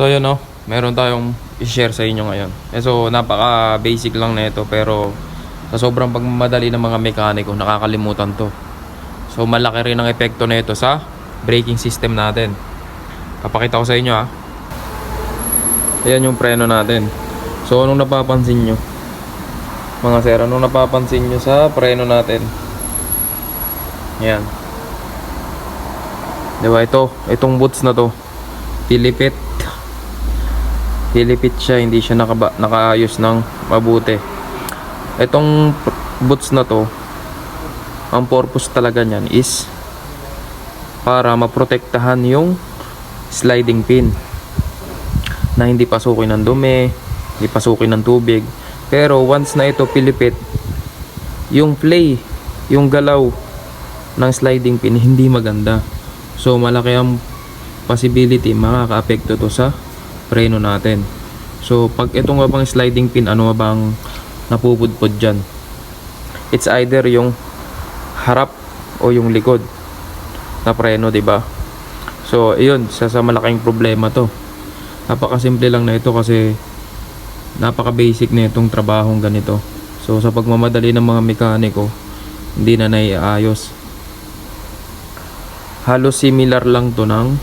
So yun no, meron tayong i-share sa inyo ngayon. Eh, so napaka basic lang na ito pero sa sobrang pagmamadali ng mga mekaniko nakakalimutan to. So malaki rin ang epekto na ito sa braking system natin. Papakita ko sa inyo ha. Ayan yung preno natin. So anong napapansin nyo? Mga sir, anong napapansin nyo sa preno natin? Ayan. Diba ito, itong boots na to, pilipit. Pilipit siya, hindi siya nakaba, nakaayos ng mabuti. Itong boots na to, ang purpose talaga niyan is para maprotektahan yung sliding pin na hindi pasukin ng dumi, hindi pasukin ng tubig. Pero once na ito pilipit, yung play, yung galaw ng sliding pin hindi maganda. So malaki ang possibility makaka-apekto to sa preno natin. So pag ito nga bang sliding pin, ano nga bang napupudpod dyan? It's either yung harap o yung likod na preno, ba? So, ayun, sa, sa malaking problema to. Napakasimple lang na ito kasi napaka-basic na itong trabahong ganito. So, sa pagmamadali ng mga mekaniko, hindi na naiayos. Halos similar lang to ng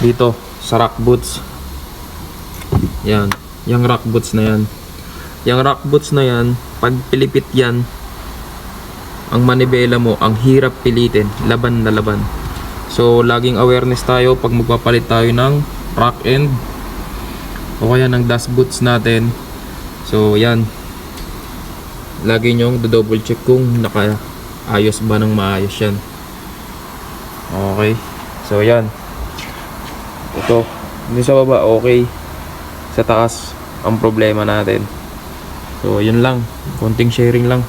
dito sa rock boots. Yan, yung rock boots na yan. Yung rock boots na yan, pag pilipit yan, ang manibela mo, ang hirap pilitin, laban na laban. So, laging awareness tayo pag magpapalit tayo ng rock end o kaya ng dust boots natin. So, yan. Lagi nyong double check kung nakaayos ba ng maayos yan. Okay. So, yan. Ito. Hindi sa baba, okay. Sa taas, ang problema natin. So, yun lang. Konting sharing lang.